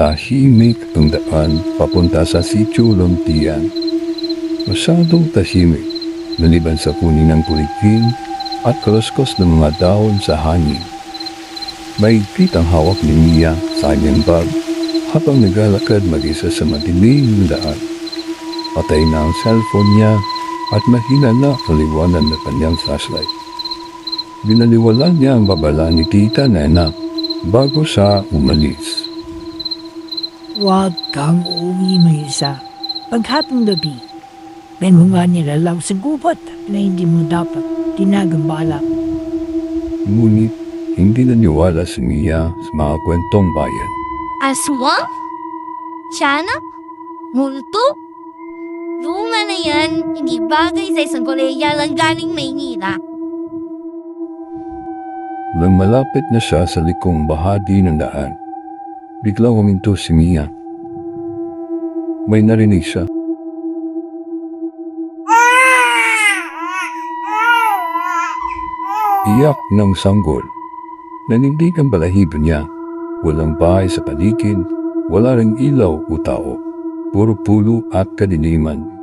Tahimik ang daan papunta sa sitio Lontian. Masyadong tahimik, maliban sa punin ng kulikin at kaluskos ng mga dahon sa hangin. Mahigpit ang hawak ni Mia sa kanyang bag habang naglalakad mag-isa sa madilim na daan. Patay na ang cellphone niya at mahina na ang liwanag ng kanyang flashlight. Binaliwalan niya ang babala ni Tita Nena bago siya umalis. Huwag kang uuwi may isa. Paghatong gabi, may mga nilalaw sa gubat na hindi mo dapat tinagambala. Ngunit hindi naniwala si Mia sa mga kwentong bayan. Aswang? Tiana? Multo? Luma na yan, hindi bagay sa isang koleya lang galing Maynila. Nang malapit na siya sa likong bahagi ng daan, biglang huminto si Mia. May narinig siya. Iyak ng sanggol. Nanindig ang balahibo niya. Walang bahay sa paligid, wala ring ilaw o tao. Puro pulo at kadiliman.